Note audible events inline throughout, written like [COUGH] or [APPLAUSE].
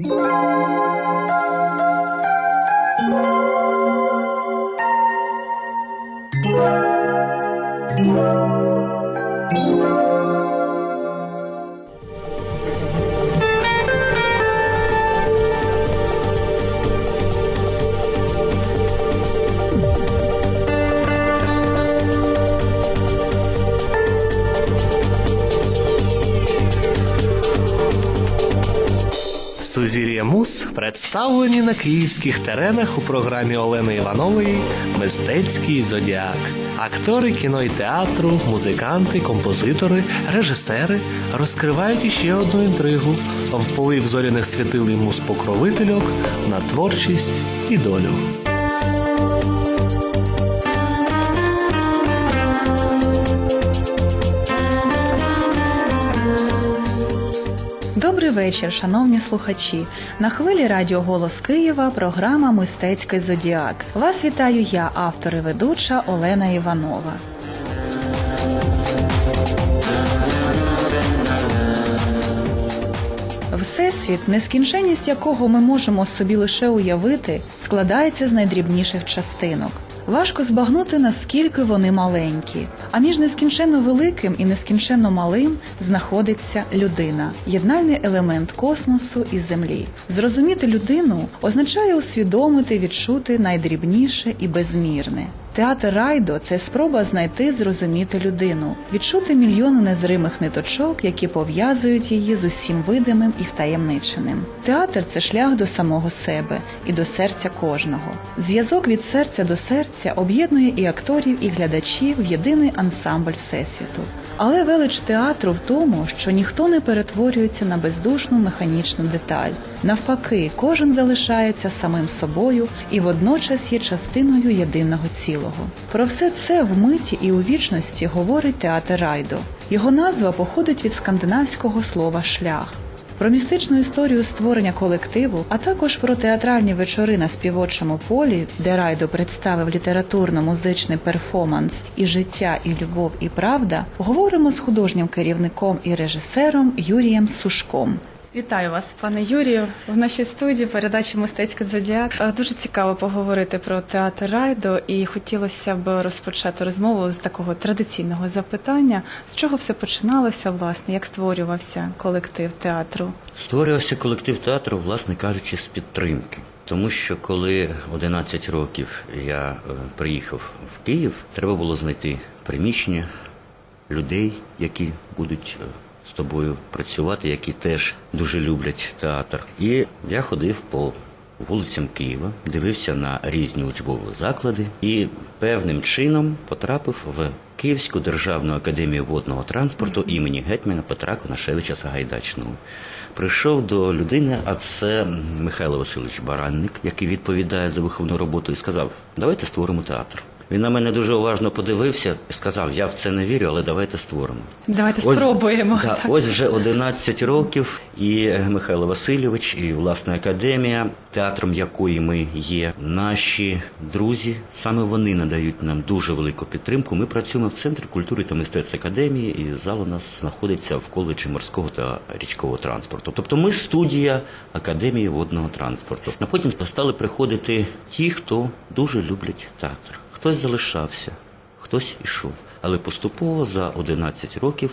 Thank you. Сузір'я Мус представлені на київських теренах у програмі Олени Іванової Мистецький зодіак. Актори кіно і театру, музиканти, композитори, режисери розкривають іще одну інтригу вплив зоряних світил і мус покровительок на творчість і долю. Добрий вечір, шановні слухачі. На хвилі Радіо Голос Києва програма Мистецький зодіак. Вас вітаю я, автор і ведуча Олена Іванова. Всесвіт, нескінченність якого ми можемо собі лише уявити, складається з найдрібніших частинок. Важко збагнути, наскільки вони маленькі. А між нескінченно великим і нескінченно малим знаходиться людина єднальний елемент космосу і землі. Зрозуміти людину означає усвідомити, відчути найдрібніше і безмірне. Театр Райдо це спроба знайти, зрозуміти людину, відчути мільйони незримих ниточок, які пов'язують її з усім видимим і втаємниченим. Театр це шлях до самого себе і до серця кожного. Зв'язок від серця до серця об'єднує і акторів, і глядачів в єдиний ансамбль всесвіту. Але велич театру в тому, що ніхто не перетворюється на бездушну механічну деталь. Навпаки, кожен залишається самим собою і водночас є частиною єдиного цілого. Про все це в миті і у вічності говорить театр Райдо. Його назва походить від скандинавського слова шлях. Про містичну історію створення колективу, а також про театральні вечори на співочому полі, де Райдо представив літературно-музичний перформанс і життя, і любов, і правда, говоримо з художнім керівником і режисером Юрієм Сушком. Вітаю вас, пане Юрію, в нашій студії передачі Мистецький зодіак. Е, Дуже цікаво поговорити про театр Райдо, і хотілося б розпочати розмову з такого традиційного запитання: з чого все починалося, власне, як створювався колектив театру? Створювався колектив театру, власне кажучи, з підтримки. Тому що коли 11 років я е, приїхав в Київ, треба було знайти приміщення людей, які будуть е, з тобою працювати, які теж дуже люблять театр. І я ходив по вулицям Києва, дивився на різні учбові заклади і певним чином потрапив в Київську державну академію водного транспорту імені гетьмана Петра Конашевича Сагайдачного. Прийшов до людини, а це Михайло Васильович Баранник, який відповідає за виховну роботу, і сказав: Давайте створимо театр. Він на мене дуже уважно подивився і сказав: Я в це не вірю, але давайте створимо. Давайте Ось- спробуємо. Да, ось вже 11 років, і Михайло Васильович, і власне академія, театром якої ми є. Наші друзі, саме вони надають нам дуже велику підтримку. Ми працюємо в центрі культури та мистецтв академії, і зал у нас знаходиться в коледжі морського та річкового транспорту. Тобто ми студія академії водного транспорту. А потім стали приходити ті, хто дуже люблять театр. Хтось залишався, хтось ішов. Але поступово за 11 років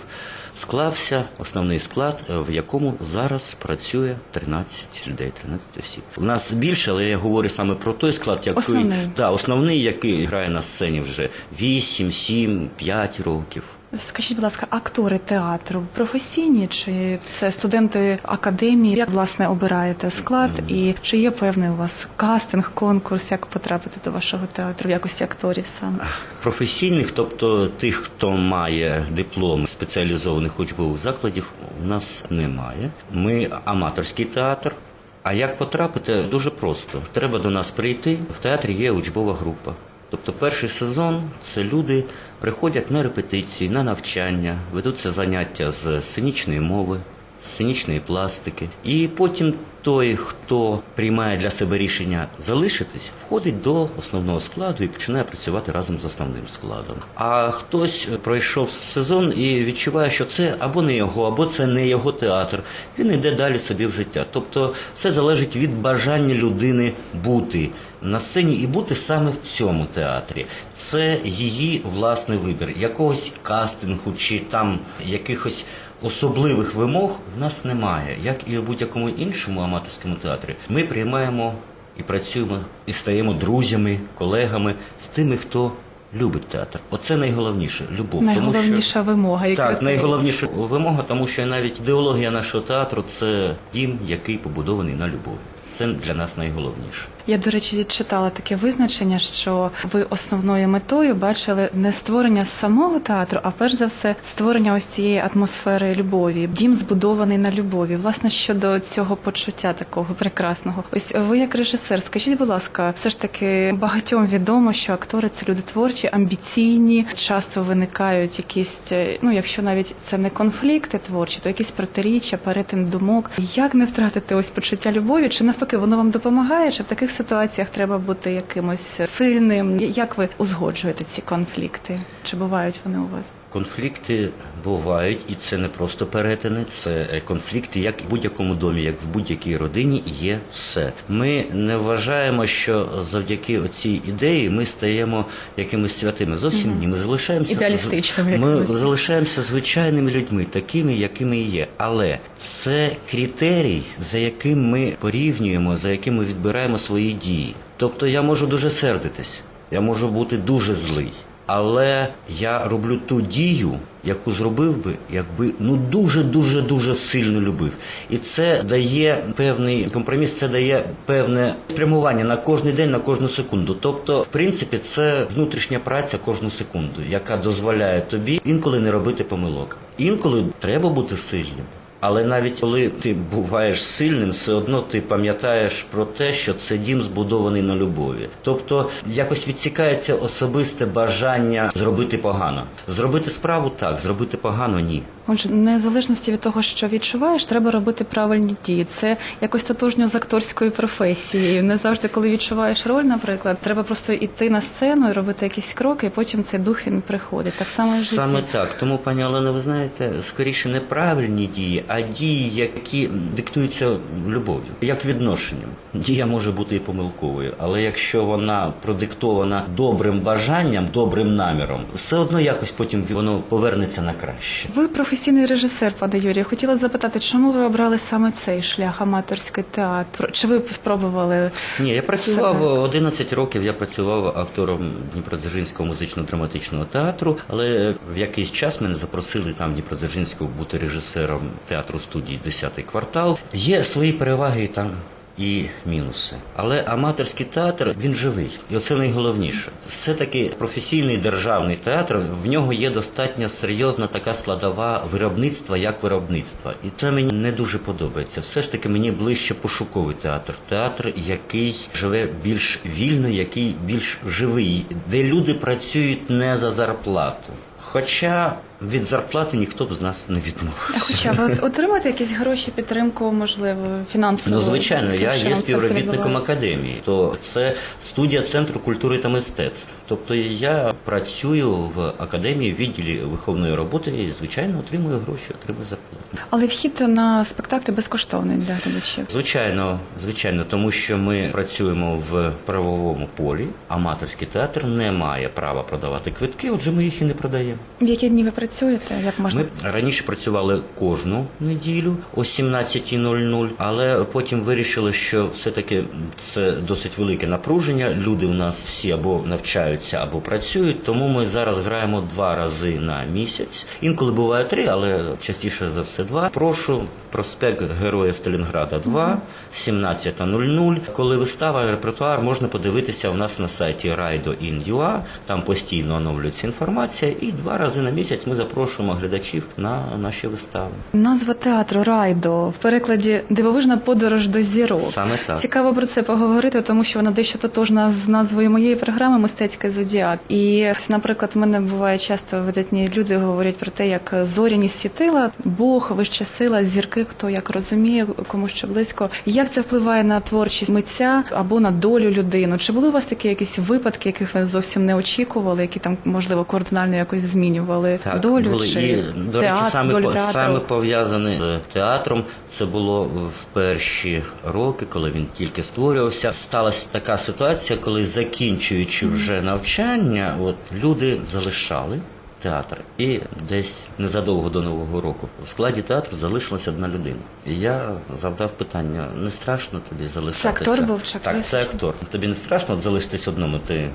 склався основний склад, е, в якому зараз працює 13 людей, 13 осіб. У нас більше, але я говорю саме про той склад, який Основний. Да, основний, який грає на сцені вже 8, 7, 5 років. Скажіть, будь ласка, актори театру професійні чи це студенти академії? Як власне обираєте склад? І чи є певний у вас кастинг, конкурс, як потрапити до вашого театру в якості акторів саме? Професійних, тобто тих, хто має диплом спеціалізованих учбових закладів, у нас немає. Ми аматорський театр. А як потрапити? Дуже просто. Треба до нас прийти. В театрі є учбова група. Тобто перший сезон це люди приходять на репетиції, на навчання, ведуться заняття з сценічної мови, сценічної пластики. І потім той, хто приймає для себе рішення залишитись, входить до основного складу і починає працювати разом з основним складом. А хтось пройшов сезон і відчуває, що це або не його, або це не його театр. Він йде далі собі в життя. Тобто все залежить від бажання людини бути на сцені і бути саме в цьому театрі. Це її власний вибір, якогось кастингу чи там якихось особливих вимог в нас немає, як і у будь-якому іншому аматорському театрі. Ми приймаємо і працюємо, і стаємо друзями, колегами з тими, хто любить театр. Оце найголовніше любов. Тому Найголовніша вимога. і так, найголовніша вимога, тому що навіть ідеологія нашого театру це дім, який побудований на любові. Це для нас найголовніше. Я, до речі, читала таке визначення, що ви основною метою бачили не створення самого театру, а перш за все створення ось цієї атмосфери любові. Дім збудований на любові. Власне, щодо цього почуття такого прекрасного. Ось ви, як режисер, скажіть, будь ласка, все ж таки багатьом відомо, що актори це люди творчі, амбіційні, часто виникають якісь, е, ну якщо навіть це не конфлікти творчі, то якісь протиріччя, перетин думок. Як не втратити ось почуття любові? Чи навпаки воно вам допомагає? Чи в таких ситуаціях треба бути якимось сильним? Як ви узгоджуєте ці конфлікти? Чи бувають вони у вас? Конфлікти бувають, і це не просто перетини, це е, конфлікти, як в будь-якому домі, як в будь-якій родині, є все. Ми не вважаємо, що завдяки цій ідеї ми стаємо якимись святими. Зовсім ні. Ми залишаємося Ідеалістичними Ми залишаємося звичайними людьми, такими, якими є. Але це критерій, за яким ми порівнюємо, за яким ми відбираємо свої дії. Тобто я можу дуже сердитись, я можу бути дуже злий. Але я роблю ту дію, яку зробив би, якби ну дуже дуже дуже сильно любив. І це дає певний компроміс, це дає певне спрямування на кожний день, на кожну секунду. Тобто, в принципі, це внутрішня праця кожну секунду, яка дозволяє тобі інколи не робити помилок. Інколи треба бути сильним. Але навіть коли ти буваєш сильним, все одно ти пам'ятаєш про те, що це дім збудований на любові. Тобто якось відсікається особисте бажання зробити погано. Зробити справу так, зробити погано ні. Отже, незалежності від того, що відчуваєш, треба робити правильні дії. Це якось тотожньо з акторською професією. Не завжди, коли відчуваєш роль, наприклад, треба просто йти на сцену і робити якісь кроки, і потім цей дух він приходить. Так само в житті. Саме так. Тому, пані Олено, ви знаєте, скоріше не правильні дії, а дії, які диктуються любов'ю, як відношенням. Дія може бути і помилковою, але якщо вона продиктована добрим бажанням, добрим наміром, все одно якось потім воно повернеться на краще. Ви професійний режисер, пане Юрію. Хотіла запитати, чому ви обрали саме цей шлях, аматорський театр? Чи ви спробували? Ні, я працював 11 років. Я працював актором Дніпродзержинського музично-драматичного театру, але в якийсь час мене запросили там в Дніпродзержинську бути режисером театру студії «10 квартал. Є свої переваги там. І мінуси, але аматорський театр він живий, і оце найголовніше. Все таки професійний державний театр. В нього є достатньо серйозна така складова виробництва як виробництва, і це мені не дуже подобається. Все ж таки мені ближче пошуковий театр, театр, який живе більш вільно, який більш живий, де люди працюють не за зарплату. Хоча від зарплати ніхто б з нас не відмовився. Хоча ви отримати якісь гроші, підтримку, можливо, фінансову? Ну, звичайно, я є співробітником академії, то це студія Центру культури та мистецтв. Тобто я працюю в академії в відділі виховної роботи і, звичайно, отримую гроші, отримую зарплату. Але вхід на спектаклі безкоштовний для глядачів. Звичайно, звичайно, тому що ми працюємо в правовому полі. Аматорський театр не має права продавати квитки, отже, ми їх і не продаємо. В які дні ви працюєте? Як можна? Ми раніше працювали кожну неділю о 17.00, але потім вирішили, що все-таки це досить велике напруження. Люди у нас всі або навчаються, або працюють. Тому ми зараз граємо два рази на місяць. Інколи буває три, але частіше за все два. Прошу проспект Героїв Сталінграда 2, 17.00. Коли вистава, репертуар можна подивитися у нас на сайті Raido.in.ua, Там постійно оновлюється інформація, і два рази на місяць ми запрошуємо глядачів на наші вистави. Назва театру Райдо в перекладі дивовижна подорож до зірок. Саме так. Цікаво про це поговорити, тому що вона дещо тотожна з назвою моєї програми Мистецький зодіак. І наприклад, в мене буває часто видатні люди говорять про те, як зоряні світила, Бог, вища сила, зірки, хто як розуміє, кому що близько. Як це впливає на творчість митця або на долю людини? Чи були у вас такі якісь випадки, яких ви зовсім не очікували, які там можливо кардинально якось змінювали долю були. чи і, до речі, театр, саме, долю театру? саме пов'язане з театром. Це було в перші роки, коли він тільки створювався. Сталася така ситуація, коли закінчуючи вже навчання, от люди залишали. Театр і десь незадовго до нового року в складі театру залишилася одна людина. І я завдав питання: не страшно тобі залишатися? актор був чи? Так, це актор. Тобі не страшно залишитись одному? Ти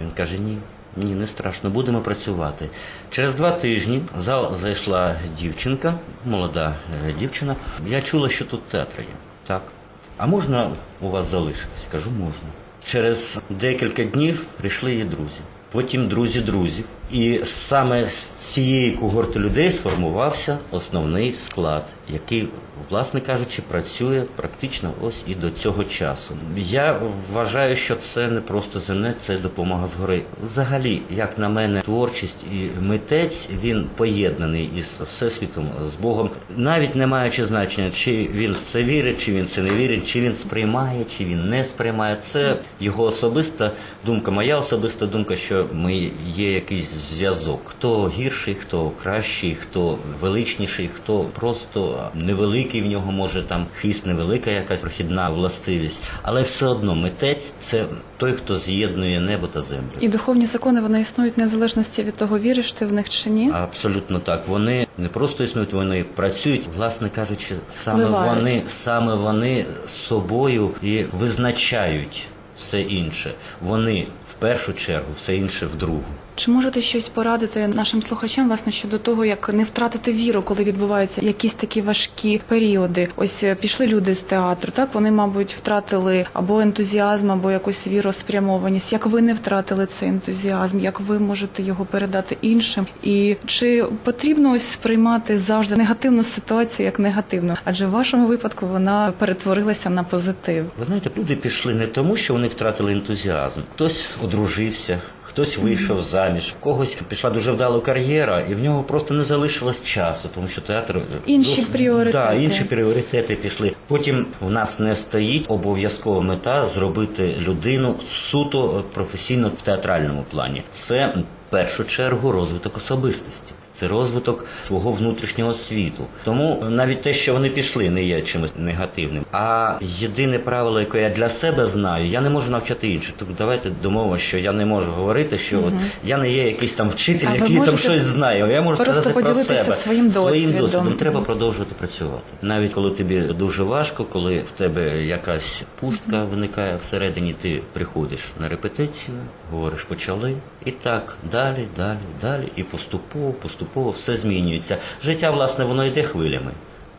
він каже: ні. Ні, не страшно, будемо працювати. Через два тижні в зал зайшла дівчинка, молода е, дівчина. Я чула, що тут театр є. Так. А можна у вас залишитись? Кажу, можна. Через декілька днів прийшли її друзі. Потім друзі друзів. І саме з цієї когорти людей сформувався основний склад, який, власне кажучи, працює практично ось і до цього часу. Я вважаю, що це не просто земне, це допомога згори. Взагалі, як на мене, творчість і митець він поєднаний із всесвітом, з Богом, навіть не маючи значення, чи він в це вірить, чи він це не вірить, чи він сприймає, чи він не сприймає. Це його особиста думка, моя особиста думка, що ми є якийсь зв'язок. Хто гірший, хто кращий, хто величніший, хто просто невеликий в нього може там хист, невелика якась прохідна властивість, але все одно митець це той, хто з'єднує небо та землю. І духовні закони вони існують незалежності від того, віриш ти в них чи ні. Абсолютно так. Вони не просто існують, вони працюють, власне кажучи, саме Впливають. вони, саме вони собою і визначають все інше. Вони в першу чергу, все інше в другу. Чи можете щось порадити нашим слухачам власне щодо того, як не втратити віру, коли відбуваються якісь такі важкі періоди? Ось е, пішли люди з театру, так вони, мабуть, втратили або ентузіазм, або якусь віроспрямованість. Як ви не втратили цей ентузіазм? Як ви можете його передати іншим? І чи потрібно ось сприймати завжди негативну ситуацію як негативну? Адже в вашому випадку вона перетворилася на позитив. Ви знаєте, люди пішли не тому, що вони втратили ентузіазм. Хтось одружився, хтось вийшов заміж, в когось пішла дуже вдала кар'єра, і в нього просто не залишилось часу, тому що театр Інші дос- пріоритети. Да, інші пріоритети пішли. Потім в нас не стоїть обов'язкова мета зробити людину суто професійно в театральному плані. Це в першу чергу розвиток особистості. Це розвиток свого внутрішнього світу. Тому навіть те, що вони пішли, не є чимось негативним. А єдине правило, яке я для себе знаю, я не можу навчати інших. Тобто давайте домовимо, що я не можу говорити, що от я не є якийсь там вчитель, А який там щось знає. Я можу просто сказати про себе своїм своїм досвідом. досвідом. Треба продовжувати працювати. Навіть коли тобі дуже важко, коли в тебе якась пустка виникає всередині, ти приходиш на репетицію, говориш, почали, і так далі, далі, далі, і поступово, поступово все змінюється. Життя, власне, воно йде хвилями.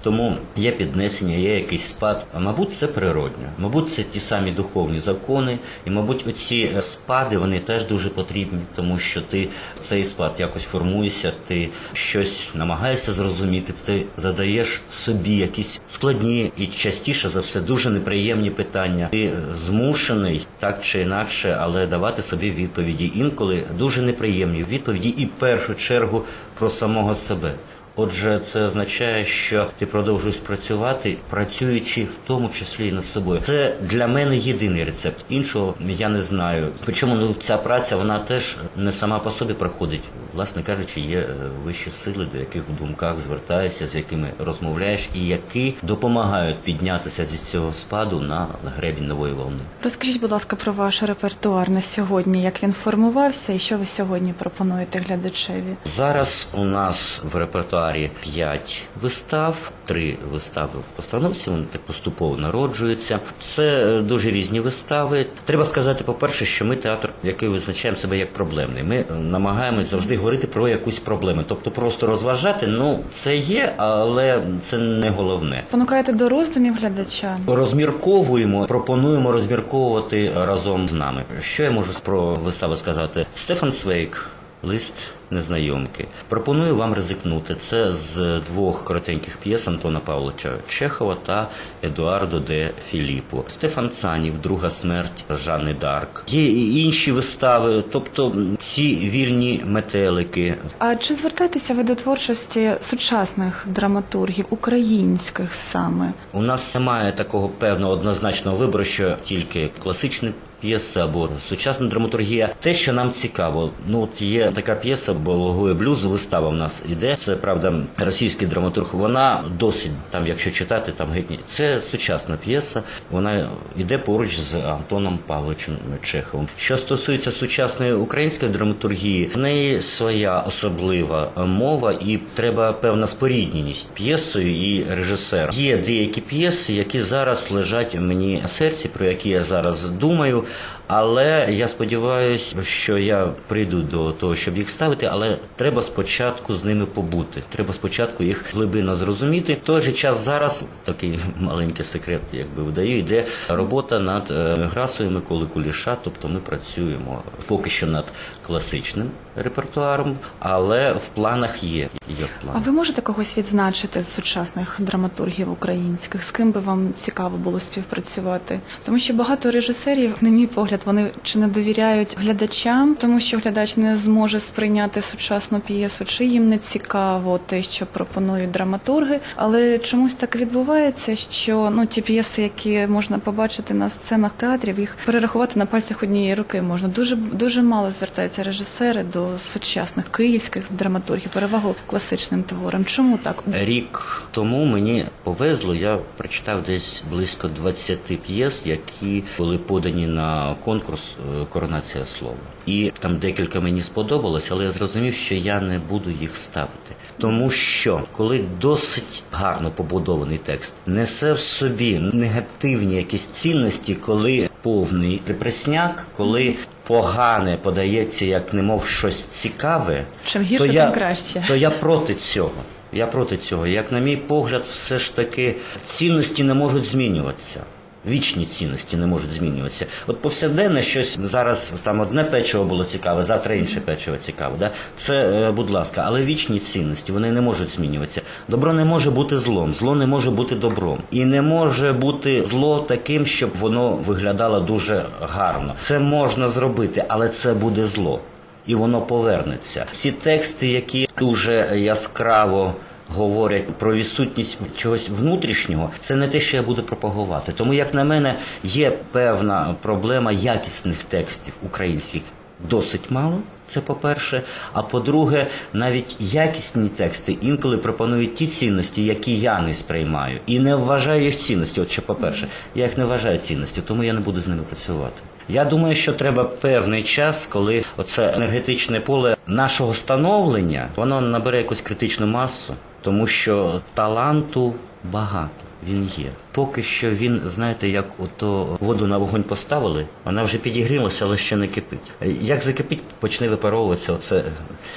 Тому є піднесення, є якийсь спад. А мабуть, це природньо. Мабуть, це ті самі духовні закони, і мабуть, оці е, спади вони теж дуже потрібні, тому що ти цей спад якось формуєшся, ти щось намагаєшся зрозуміти, ти задаєш собі якісь складні і частіше за все дуже неприємні питання. Ти е, змушений так чи інакше, але давати собі відповіді. Інколи дуже неприємні відповіді, і в першу чергу про самого себе. Отже, це означає, що ти продовжуєш працювати, працюючи в тому числі і над собою. Це для мене єдиний рецепт. Іншого я не знаю. Причому ну, ця праця вона теж не сама по собі проходить. Власне кажучи, є е, вищі сили, до яких в думках звертаєшся, з якими розмовляєш, і які допомагають піднятися зі цього спаду на гребінь нової волни. Розкажіть, будь ласка, про ваш репертуар на сьогодні, як він формувався і що ви сьогодні пропонуєте глядачеві? Зараз у нас в репертуарі 5 вистав, три вистави в постановці. Вони так поступово народжуються. Це е, дуже різні вистави. Треба сказати, по-перше, що ми театр, який визначаємо себе як проблемний. Ми е, намагаємось завжди говорити про якусь проблему. Тобто просто розважати, ну це є, але це не головне. Понукаєте до роздумів глядача? Розмірковуємо, пропонуємо розмірковувати разом з нами. Що я можу про виставу сказати? Стефан Цвейк, лист незнайомки. Пропоную вам ризикнути. Це з двох коротеньких п'єс Антона Павловича Чехова та Едуардо де Філіппо. Стефан Цанів, Друга смерть Жанни Дарк. Є і інші вистави, тобто ці вільні метелики. А чи звертаєтеся ви до творчості сучасних драматургів, українських саме? У нас немає такого певного однозначного вибору, що тільки класичні п'єси або сучасна драматургія. Те, що нам цікаво, ну от є така п'єса «Бологує блюз», вистава в нас іде. Це правда російський драматург. Вона досить там, якщо читати, там гетьні. Це сучасна п'єса. Вона йде поруч з Антоном Павловичем Чеховим. Що стосується сучасної української драматургії, в неї своя особлива мова, і треба певна спорідненість п'єсою і режисером. Є деякі п'єси, які зараз лежать мені на серці, про які я зараз думаю. Але я сподіваюся, що я прийду до того, щоб їх ставити, але треба спочатку з ними побути. Треба спочатку їх глибинно зрозуміти. В той же час зараз такий маленький секрет, якби видаю, йде робота над е, грасою Миколи Куліша. Тобто ми працюємо поки що над класичним репертуаром, але в планах є. Є в А ви можете когось відзначити з сучасних драматургів українських? З ким би вам цікаво було співпрацювати? Тому що багато режисерів, на мій погляд, вони чи не довіряють глядачам, тому що глядач не зможе сприйняти сучасну п'єсу, чи їм не цікаво те, що пропонують драматурги. Але чомусь так відбувається, що ну ті п'єси, які можна побачити на сценах театрів, їх перерахувати на пальцях однієї руки можна. Дуже дуже мало звертаються режисери до сучасних київських драматургів, перевагу класичним творам. Чому так? Рік тому мені повезло, я прочитав десь близько 20 п'єс, які були подані на конкурс е, Коронація слова. І там декілька мені сподобалось, але я зрозумів, що я не буду їх ставити. Тому що коли досить гарно побудований текст несе в собі негативні якісь цінності, коли повний репресняк, коли погане подається як немов щось цікаве, Чим гірше, то я, тим краще. то я проти цього. Я проти цього. Як на мій погляд, все ж таки цінності не можуть змінюватися. Вічні цінності не можуть змінюватися. От повсякденне щось зараз там одне печиво було цікаве, завтра інше печиво цікаве. Да? Це, е, будь ласка, але вічні цінності вони не можуть змінюватися. Добро не може бути злом, зло не може бути добром. І не може бути зло таким, щоб воно виглядало дуже гарно. Це можна зробити, але це буде зло і воно повернеться. Ці тексти, які дуже яскраво говорять про відсутність чогось внутрішнього, це не те, що я буду пропагувати. Тому, як на мене, є певна проблема якісних текстів українських досить мало. Це по-перше. А по-друге, навіть якісні тексти інколи пропонують ті цінності, які я не сприймаю, і не вважаю їх цінності. От що по-перше, я їх не вважаю цінності, тому я не буду з ними працювати. Я думаю, що треба певний час, коли оце енергетичне поле нашого становлення воно набере якусь критичну масу, тому що таланту багато. Він є. Поки що він, знаєте, як ото воду на вогонь поставили, вона вже підігрілася, але ще не кипить. Як закипить, почне випаровуватися оце.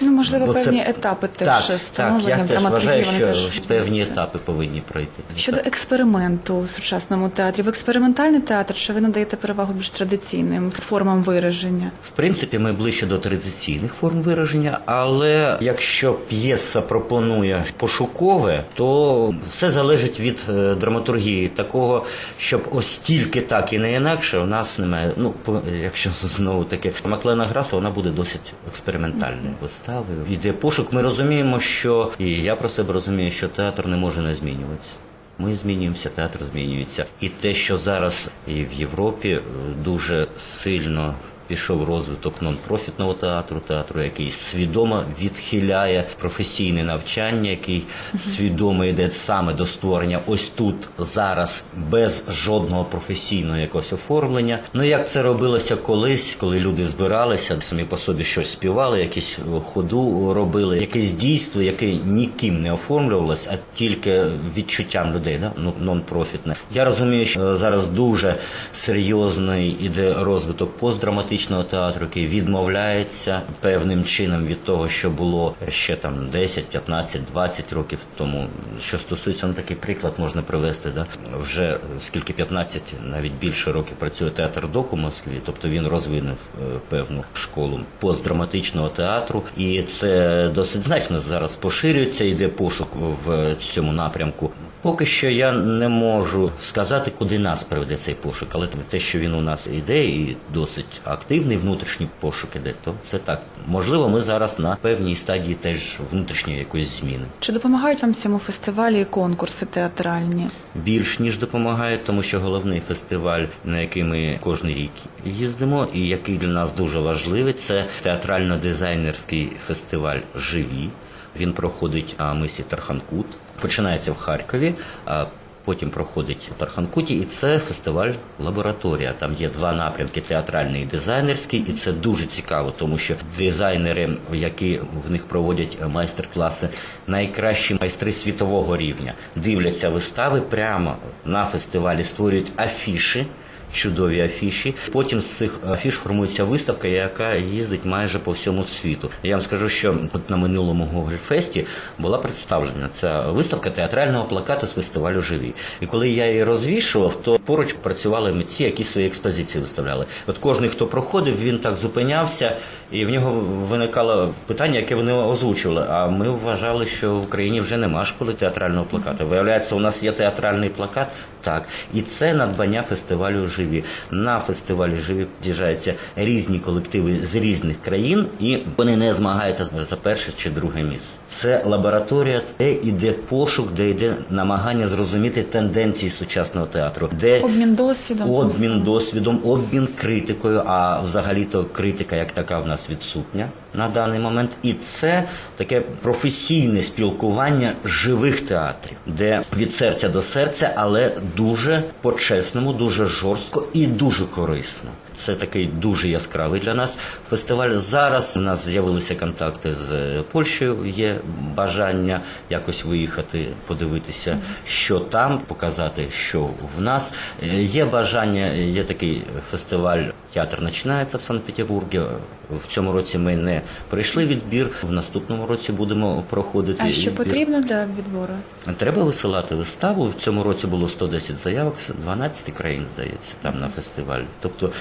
Ну, можливо, оце- певні етапи теж так, так, становлення я теж вважаю, що теж певні етапи повинні пройти. Щодо експерименту у сучасному театрі, в експериментальний театр, чи ви надаєте перевагу більш традиційним формам вираження? В принципі, ми ближче до традиційних форм вираження, але якщо п'єса пропонує пошукове, то все залежить від е, драматургії. Такого, щоб ось тільки так і не інакше, у нас немає. Ну, якщо [LAUGHS] знову таки Маклена Граса, вона буде досить експериментальною виставою. Іде пошук. Ми розуміємо, що і я про себе розумію, що театр не може не змінюватися. Ми змінюємося, театр змінюється. І те, що зараз і в Європі е, дуже сильно пішов розвиток нон-профітного театру, театру, який свідомо відхиляє професійне навчання, який свідомо йде саме до створення ось тут зараз без жодного професійного якогось оформлення. Ну як це робилося колись, коли люди збиралися, самі по собі щось співали, якісь ходу робили, якесь дійство, яке ніким не оформлювалось, а тільки відчуттям людей, да? ну, нон-профітне. Я розумію, що зараз дуже серйозний іде розвиток постдраматичної драматичного театру, який відмовляється певним чином від того, що було ще там 10, 15, 20 років тому. Що стосується ну, такий приклад, можна привести, да? вже скільки 15, навіть більше років працює театр доку Москві, тобто він розвинув е, певну школу постдраматичного театру, і це досить значно зараз поширюється, йде пошук в цьому напрямку. Поки що я не можу сказати, куди нас приведе цей пошук, але те, що він у нас іде, і досить активний внутрішній пошук іде, то це так. Можливо, ми зараз на певній стадії теж внутрішньої якоїсь зміни. Чи допомагають вам цьому фестивалі конкурси театральні? Більш ніж допомагає, тому що головний фестиваль, на який ми кожен рік їздимо, і який для нас дуже важливий, це театрально-дизайнерський фестиваль Живі. Він проходить на мисі Тарханкут, починається в Харкові. а Потім проходить в Тарханкуті, і це фестиваль лабораторія. Там є два напрямки: театральний і дизайнерський, і це дуже цікаво, тому що дизайнери, які в них проводять майстер-класи, найкращі майстри світового рівня, дивляться вистави прямо на фестивалі, створюють афіші. Чудові афіші. Потім з цих афіш формується виставка, яка їздить майже по всьому світу. Я вам скажу, що от на минулому Гогольфесті була представлена ця виставка театрального плакату з фестивалю Живі. І коли я її розвішував, то поруч працювали митці, які свої експозиції виставляли. От кожен, хто проходив, він так зупинявся, і в нього виникало питання, яке вони озвучували. А ми вважали, що в Україні вже нема школи театрального плакату. Виявляється, у нас є театральний плакат. Так, і це надбання фестивалю живі. На фестивалі живі з'їжджаються різні колективи з різних країн, і вони не змагаються за перше чи друге місце. Це лабораторія, де йде пошук, де йде намагання зрозуміти тенденції сучасного театру, де Обмін досвідом. обмін досвідом, обмін критикою. А взагалі-то критика як така в нас відсутня на даний момент. І це таке професійне спілкування живих театрів, де від серця до серця, але дуже по-чесному, дуже жорстко і дуже корисно. Це такий дуже яскравий для нас фестиваль. Зараз у нас з'явилися контакти з Польщею. Є бажання якось виїхати, подивитися, що там, показати, що в нас Е, є бажання. Є такий фестиваль Театр починається в Санкт-Петербургі. В цьому році ми не пройшли відбір. В наступному році будемо проходити. А що відбір. потрібно для відбору? Треба висилати виставу. В цьому році було 110 заявок, 12 країн, здається, там на фестивалі. Тобто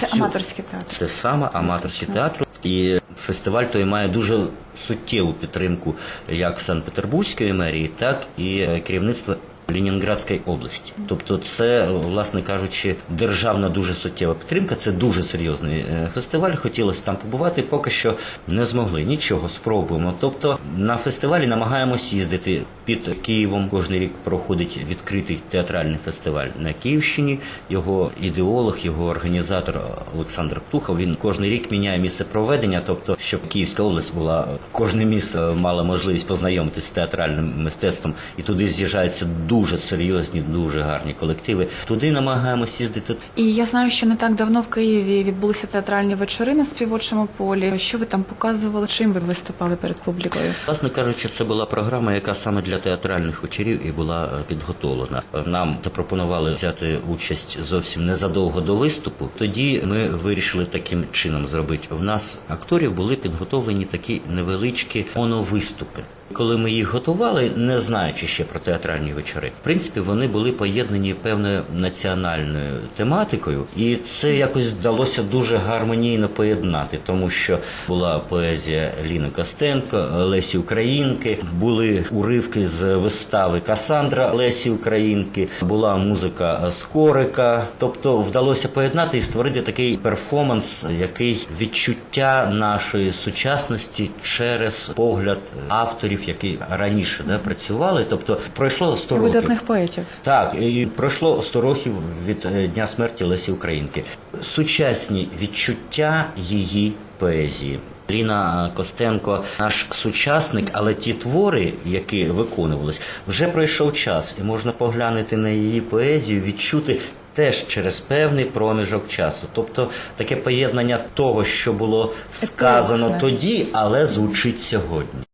Це всю... аматорський театр. це саме аматорський театр. І фестиваль той має дуже суттєву підтримку як Санкт-Петербурзької мерії, так і керівництва. Ленінградської області, тобто, це, власне кажучи, державна дуже суттєва підтримка. Це дуже серйозний е, фестиваль. Хотілося там побувати, поки що не змогли. Нічого спробуємо. Тобто на фестивалі намагаємось їздити під Києвом. Кожен рік проходить відкритий театральний фестиваль на Київщині. Його ідеолог, його організатор Олександр Птухов. Він кожен рік міняє місце проведення, тобто, щоб Київська область була кожне місце мала можливість познайомитися з театральним мистецтвом, і туди з'їжджаються дуже серйозні, дуже гарні колективи. Туди намагаємось їздити. І я знаю, що не так давно в Києві відбулися театральні вечори на співочому полі. Що ви там показували? Чим ви виступали перед публікою? Власне кажучи, це була програма, яка саме для театральних вечорів і була е, підготовлена. Нам запропонували взяти участь зовсім незадовго до виступу. Тоді ми вирішили таким чином зробити. В нас акторів були підготовлені такі невеличкі моновиступи. Коли ми їх готували, не знаючи ще про театральні вечори, в принципі, вони були поєднані певною національною тематикою, і це якось вдалося дуже гармонійно поєднати, тому що була поезія Ліни Костенко, Лесі Українки, були уривки з вистави Касандра Лесі Українки, була музика Скорика. Тобто вдалося поєднати і створити такий перформанс, який відчуття нашої сучасності через погляд авторів, які раніше да, працювали. Тобто пройшло 100 років. Видатних поетів. Так, і пройшло 100 років від е, дня смерті Лесі Українки. Сучасні відчуття її поезії. Ліна Костенко, наш сучасник, але ті твори, які виконувались, вже пройшов час, і можна поглянути на її поезію, відчути. Теж через певний проміжок часу, тобто таке поєднання того, що було сказано тоді, але звучить сьогодні.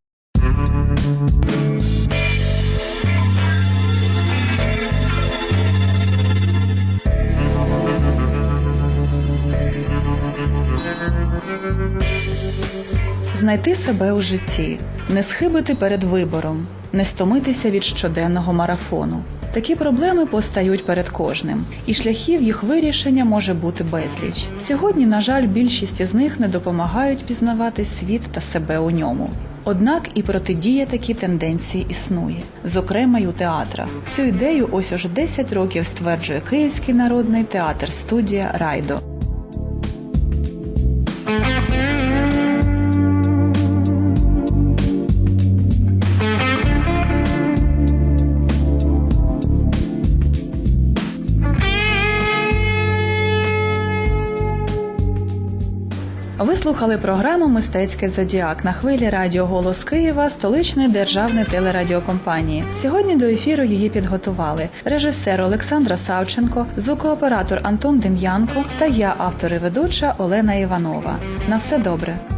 Знайти себе у житті, не схибити перед вибором, не стомитися від щоденного марафону. Такі проблеми постають перед кожним, і шляхів їх вирішення може бути безліч. Сьогодні, на жаль, більшість із них не допомагають пізнавати світ та себе у ньому. Однак і протидія такій тенденції існує, зокрема й у театрах. Цю ідею ось уже 10 років стверджує Київський народний театр студія Райдо. Ви слухали програму Мистецький зодіак на хвилі Радіо Голос Києва столичної державної телерадіокомпанії. Сьогодні до ефіру її підготували режисер Олександра Савченко, звукооператор Антон Дем'янко та я, автор і ведуча Олена Іванова. На все добре.